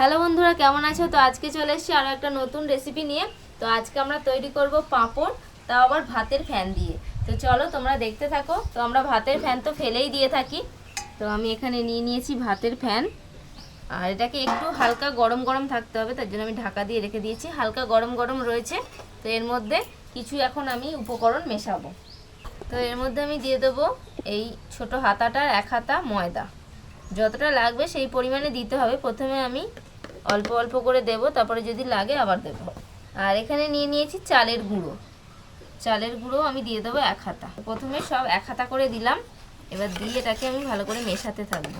Hello বন্ধুরা, কেমন আছো? তো আজকে চলে এসেছি আরও একটা নতুন রেসিপি নিয়ে। তো আজকে আমরা তৈরি করব পাঁপড়, তাও আবার ভাতের ফ্যান দিয়ে। তো চলো তোমরা দেখতে থাকো। তো আমরা ভাতের ফ্যান তো ফেলেই দিয়ে থাকি। তো আমি এখানে নিয়ে নিয়েছি ভাতের ফ্যান আর এটাকে একটু হালকা গরম গরম থাকতে হবে, তার জন্য আমি ঢাকা দিয়ে রেখে দিয়েছি। হালকা গরম গরম রয়েছে। তো এর মধ্যে কিছু এখন আমি উপকরণ মেশাবো। তো এর মধ্যে আমি দিয়ে দেবো এই ছোট হাতাটার এক হাতা ময়দা। যতটা লাগবে সেই পরিমাণে দিতে হবে। প্রথমে আমি অল্প অল্প করে দেব তারপরে যদি লাগে আবার দেব। আর এখানে নিয়ে নিয়েছি চালের গুঁড়ো। চালের গুঁড়ো আমি দিয়ে দেবো এক হাতা। প্রথমে সব এক হাতা করে দিলাম। এবার দিয়ে এটাকে আমি ভালো করে মেশাতে থাকব।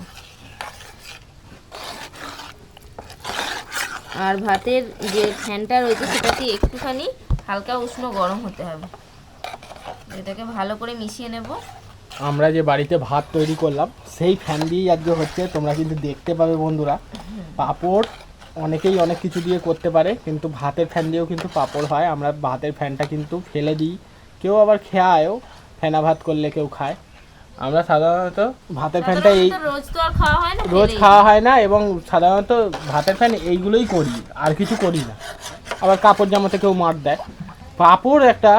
আর ভাতের যে ফ্যানটা রয়েছে সেটাকে একটুখানি হালকা উষ্ণ গরম হতে হবে। এটাকে ভালো করে মিশিয়ে নেব। আমরা যে বাড়িতে ভাত তৈরি করলাম সেই ফ্যান দিয়েই আজকে হচ্ছে। তোমরা কিন্তু দেখতে পাবে বন্ধুরা পাঁপড় অনেকেই অনেক কিছু দিয়ে করতে পারে কিন্তু ভাতের ফ্যান দিয়েও কিন্তু পাঁপড় হয়। আমরা ভাতের ফ্যানটা কিন্তু ফেলে দিই। কেউ আবার খেয়ায়ও ফেনা ভাত করলে কেউ খায়। আমরা সাধারণত ভাতের ফ্যানটা এই রোজ তো আর খাওয়া হয় না রোজ খাওয়া হয় না এবং সাধারণত ভাতের ফ্যান এইগুলোই করি আর কিছু করি না। আবার কাপড় জামাতে কেউ মার দেয়। পাঁপড় একটা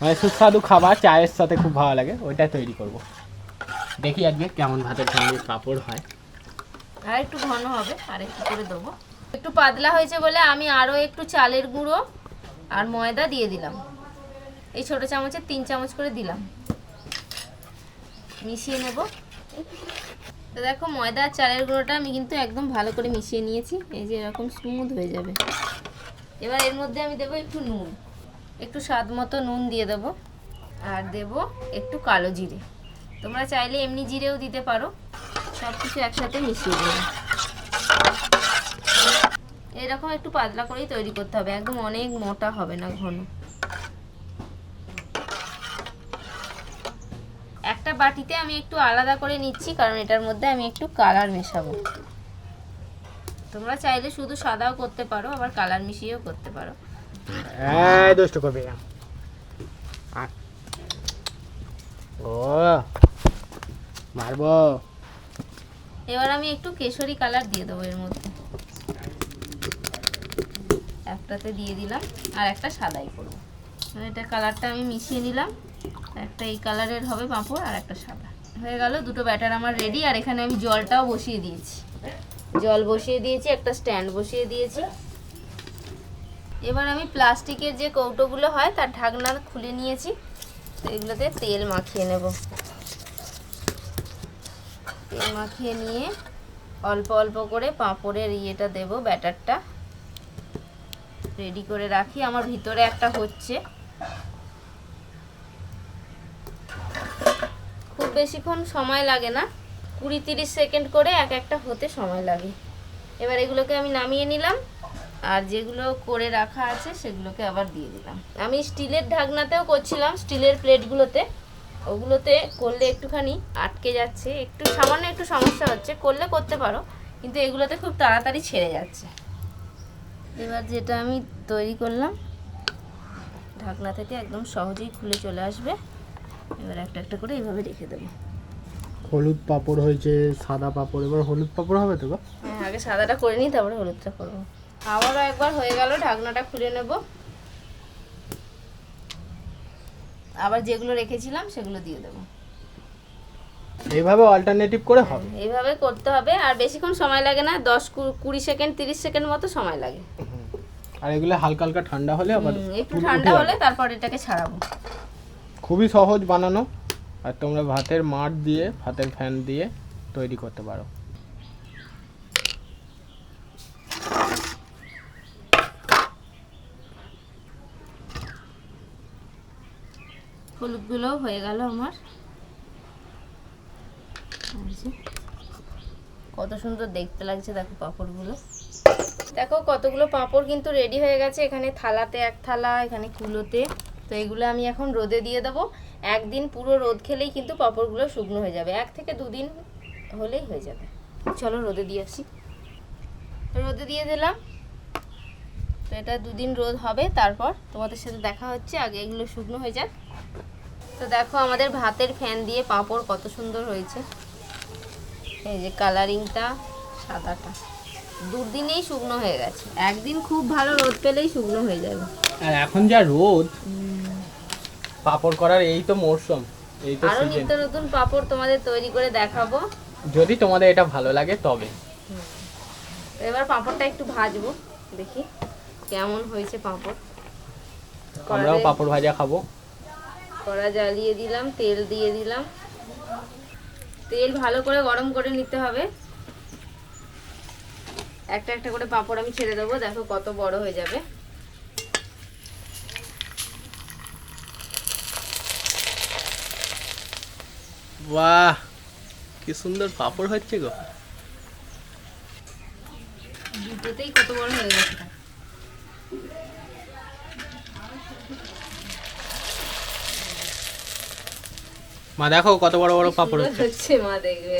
মানে সুস্বাদু খাবার চায়ের সাথে খুব ভালো লাগে ওইটাই তৈরি করব। দেখি আজকে কেমন ভাতের ফ্যান দিয়ে পাঁপড় হয়। আর একটু ঘন হবে আর একটু করে দেবো। একটু পাতলা হয়েছে বলে আমি আরও একটু চালের গুঁড়ো আর ময়দা দিয়ে দিলাম। এই ছোটো চামচে তিন চামচ করে দিলাম। মিশিয়ে নেব। তো দেখো, ময়দা আর চালের গুঁড়োটা আমি কিন্তু একদম ভালো করে মিশিয়ে নিয়েছি। এই যে এরকম স্মুথ হয়ে যাবে। এবার এর মধ্যে আমি দেবো একটু নুন। একটু স্বাদ মতো নুন দিয়ে দেবো। আর দেব একটু কালো জিরে। তোমরা চাইলে এমনি জিরেও দিতে পারো। সব কিছু একসাথে মিশিয়ে দেবো। এরকম একটু পাতলা করেই তৈরি করতে হবে একদম অনেক মোটা হবে না ঘন। একটা বাটিতে আমি একটু আলাদা করে নিচ্ছি কারণ এটার মধ্যে আমি একটু কালার মেশাবো। তোমরা চাইলে শুধু সাদাও করতে পারো আবার কালার মিশিয়েও করতে পারো। এই দুষ্ট করবে ও মারবো। এবার আমি একটু কেশরি কালার দিয়ে দেবো এর মধ্যে। একটাতে দিয়ে দিলাম, আর একটা সাদাই করব। এটা কালারটা আমি মিশিয়ে নিলাম। একটা এই কালারের হবে পাঁপড়, আর একটা সাদা। হয়ে গেল, দুটো ব্যাটার আমার রেডি আর এখানে আমি জলটাও বসিয়ে দিয়েছি। জল বসিয়ে দিয়েছি, একটা স্ট্যান্ড বসিয়ে দিয়েছি। এবার আমি প্লাস্টিকের যে কৌটোগুলো হয়, তার ঢাকনা খুলে নিয়েছি। এগুলোতে তেল মাখিয়ে নেব। তেল মাখিয়ে নিয়ে অল্প অল্প করে পাঁপড়ের ইয়েটা দেব ব্যাটারটা। রেডি করে রাখি। আমার ভিতরে একটা হচ্ছে। খুব বেশিক্ষণ সময় লাগে না। কুড়ি তিরিশ সেকেন্ড করে এক একটা হতে সময় লাগে। এবার এগুলোকে আমি নামিয়ে নিলাম। আর যেগুলো করে রাখা আছে সেগুলোকে আবার দিয়ে দিলাম। আমি স্টিলের ঢাকনাতেও করছিলাম, স্টিলের প্লেটগুলোতে। ওগুলোতে করলে একটুখানি আটকে যাচ্ছে। একটু সামান্য একটু সমস্যা হচ্ছে, করলে করতে পারো। কিন্তু এগুলোতে খুব তাড়াতাড়ি ছেড়ে যাচ্ছে। এবার যেটা আমি তৈরি করলাম ঢাকনা থেকে একদম সহজেই খুলে চলে আসবে। এবার একটা একটা করে এইভাবে রেখে দেবো। হলুদ পাঁপড় হয়েছে সাদা পাঁপড় এবার হলুদ পাঁপড় হবে তো হ্যাঁ আগে সাদাটা করে নিই তারপরে হলুদটা করব। আবারও একবার হয়ে গেল ঢাকনাটা খুলে নেব। আবার যেগুলো রেখেছিলাম সেগুলো দিয়ে দেবো। এইভাবে অল্টারনেটিভ করে হবে। এইভাবে করতে হবে আর বেশিক্ষণ সময় লাগে না দশ কুড়ি সেকেন্ড তিরিশ সেকেন্ড মতো সময় লাগে। আর এগুলো হালকা হালকা ঠান্ডা হলে আবার একটু ঠান্ডা হলে তারপর এটাকে ছাড়াবো। খুবই সহজ বানানো আর তোমরা ভাতের মাঠ দিয়ে ভাতের ফ্যান দিয়ে তৈরি করতে পারো। হলুদগুলো হয়ে গেল আমার এই যে, কত সুন্দর দেখতে লাগছে দেখো পাঁপড়গুলো। দেখো কতগুলো পাঁপড় কিন্তু রেডি হয়ে গেছে, এখানে থালাতে এক থালা, এখানে কুলোতে। তো এগুলো আমি এখন রোদে দিয়ে দেবো। একদিন পুরো রোদ খেলেই কিন্তু পাঁপড়গুলো শুকনো হয়ে যাবে। এক থেকে দুদিন হলেই হয়ে যাবে। চলো রোদে দিয়ে আসি। রোদে দিয়ে দিলাম। তো এটা দুদিন রোদ হবে, তারপর তোমাদের সাথে দেখা হচ্ছে। আগে এগুলো শুকনো হয়ে যাক। তো দেখো আমাদের ভাতের ফ্যান দিয়ে পাঁপড় কত সুন্দর হয়েছে। এই যে কালারিংটা সাদাটা। দুদিনেই শুকনো হয়ে গেছে। একদিন খুব ভালো রোদ পেলেই শুকনো হয়ে যাবে। আর এখন যা রোদ পাপড় করার এই তো মরশুম এই তো আরও নিত্য নতুন পাপড় তোমাদের তৈরি করে দেখাবো। যদি তোমাদের এটা ভালো লাগে তবে। এবার পাঁপড়টা একটু ভাজবো দেখি কেমন হয়েছে পাঁপড়। আমরাও পাপড় ভাজা খাব। কড়া জ্বালিয়ে দিলাম তেল দিয়ে দিলাম। তেল ভালো করে গরম করে নিতে হবে। একটা একটা করে পাঁপড় আমি ছেড়ে দেবো দেখো কত বড় হয়ে যাবে। বাহ কি সুন্দর পাপড় হচ্ছে গো। দুটোতেই কত বড় হয়ে গেছে। মা দেখো কত বড় বড় পাপড় হচ্ছে। মা দেখবে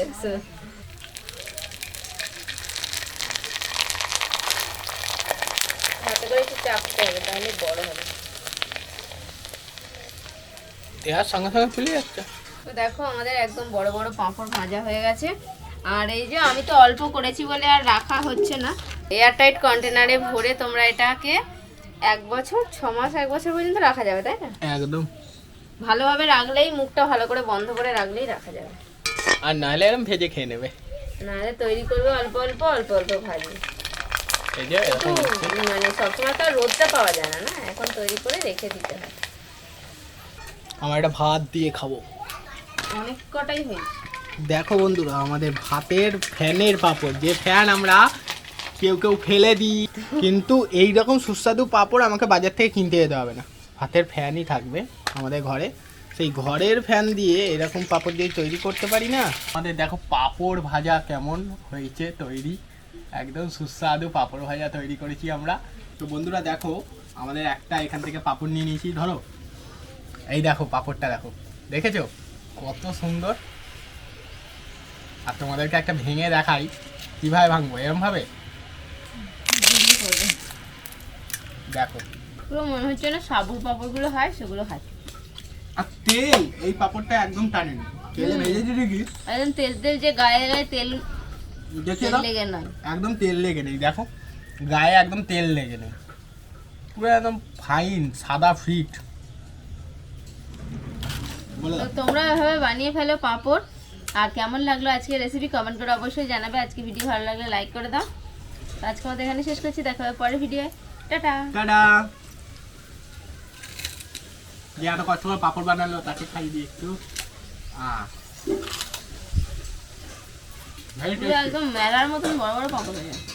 দেওয়ার সঙ্গে সঙ্গে ফুলে যাচ্ছে। তো দেখো আমাদের একদম বড় বড় পাঁপড় ভাজা হয়ে গেছে। আর এই যে আমি তো অল্প করেছি বলে আর রাখা হচ্ছে না। এয়ারটাইট কন্টেনারে ভরে তোমরা এটাকে এক বছর ছ মাস এক বছর পর্যন্ত রাখা যাবে তাই না? একদম। ভালোভাবে রাখলেই মুখটা ভালো করে বন্ধ করে রাখলেই রাখা যাবে। আর নাহলে এরকম ভেজে খেয়ে নেবে। নাহলে তৈরি করবে অল্প অল্প অল্প অল্প ভাজবে এই যে মানে সবসময় তো আর রোদটা পাওয়া যায় না না? এখন তৈরি করে রেখে দিতে হয়। আমার এটা ভাত দিয়ে খাব। অনেক কটাই হয়েছে। দেখো বন্ধুরা আমাদের ভাতের ফ্যানের পাপড়। যে ফ্যান আমরা কেউ কেউ ফেলে দিই কিন্তু এই রকম সুস্বাদু পাপড় আমাকে বাজার থেকে কিনতে যেতে হবে না। ভাতের ফ্যানই থাকবে। আমাদের ঘরে। সেই ঘরের ফ্যান দিয়ে এরকম পাপড় দিয়ে তৈরি করতে পারি না? আমাদের দেখো পাপড় ভাজা কেমন হয়েছে তৈরি। একদম সুস্বাদু পাপড় ভাজা তৈরি করেছি আমরা। তো বন্ধুরা দেখো আমাদের একটা এখান থেকে পাপড় নিয়ে নিয়েছি ধরো। এই দেখো পাপড়টা দেখো। দেখেছ? কত সুন্দর। আর তোমাদেরকে একটা ভেঙে দেখাই। কীভাবে ভাঙবো? এরমভাবে দেখো। পুরো মনে হচ্ছে না সাবুর পাপড়গুলো হয় সেগুলো খাচ্ছে। আর তেল এই পাপড়টা একদম টানে না। তেলে ভেজে দিলে কি? একদম তেল তেল যে গায়ে গায়ে তেল দেখে দাও। লেগে একদম তেল লেগে নেই দেখো। গায়ে একদম তেল লেগে নেই। পুরো একদম ফাইন সাদা ফিট তোমরা এভাবে বানিয়ে ফেলো পাঁপড়। আর কেমন লাগল আজকে রেসিপি কমেন্ট করে অবশ্যই জানাবে। আজকে ভিডিও ভালো লাগলে লাইক করে দাও। তো আজকে আমাদের এখানে শেষ করছি দেখা হবে পরের ভিডিও টাটা। টাটা। যে এত কষ্ট করে পাপড় বানালো, তাকে খাই দিয়ে একটু। একদম মেলার মতন বড় বড় পাঁপড় হয়ে যাবে